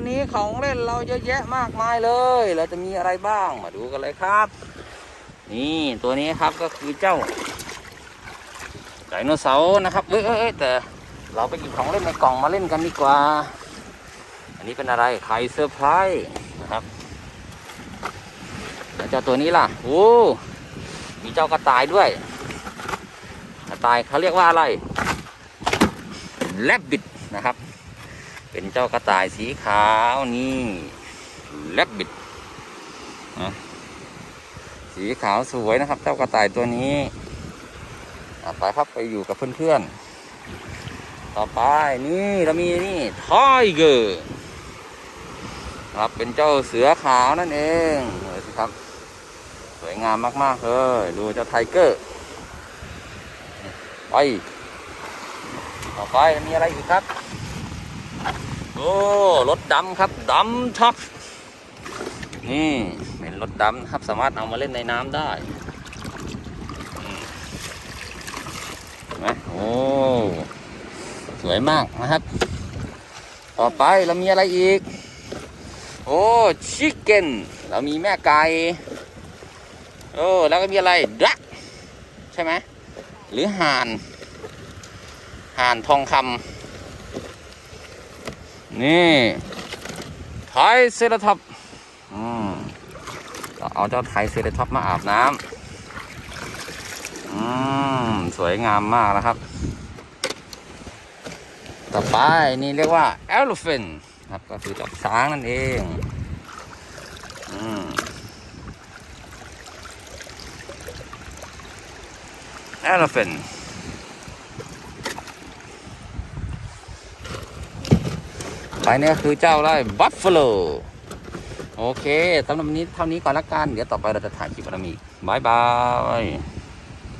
วันนี้ของเล่นเราเยอะแยะมากมายเลย เราจะมีอะไรบ้างมาดูกันเลยครับ นี่ตัวนี้ครับก็คือเจ้าไดโนเสาร์นะครับเอ้ยเออแต่เราไปหยิบของเล่นในกล่องมาเล่นกันดีกว่า อันนี้เป็นอะไรไข่เซอร์ไพรส์นะครับแล้วเจ้าตัวนี้ล่ะโอ้มีเจ้ากระต่ายด้วย กระต่ายเขาเรียกว่าอะไรแลบบิดนะครับ เป็นเจ้ากระต่ายสีขาวนี่แลบบิดนะสีขาวสวยนะครับ เจ้ากระต่ายตัวนี้ไปครับไปอยู่กับเพื่อนๆ ต่อไปนี่เรามีนี่ทอยเกอร์ครับเป็นเจ้าเสือขาวนั่นเองดูสิครับ สวยงามมากๆเลยดูเจ้าไทเกอร์ไปต่อไปมีอะไรอีกครับ โอ้รถดำครับดำท็อปนี่เป็นรถดำครับสามารถเอามาเล่นในน้ำได้นไหมโอ้สวยมากนะครับ ต่อไปเรามีอะไรอีก โอ้ชิคเก้นเรามีแม่ไก่โอ้แล้วก็มีอะไรดักใช่ไหมหรือห่านห่านทองคำ นี่ไทยเซราท็อปอืมก็เอาเจ้าไทยเซราท็อปมาอาบน้ำอืมสวยงามมากนะครับ ต่อไปนี่เรียกว่า elephant ครับก็คือจ้าช้างนั่นเองอืม elephant ไปเนี่ยคือเจ้าไร่บัฟฟ a โลโอเคสำหรับวันนี้เท่านี้ก่อนละกัน เดี๋ยวต่อไปเราจะถ่ายคลิปอะไรมีอีกบายบาย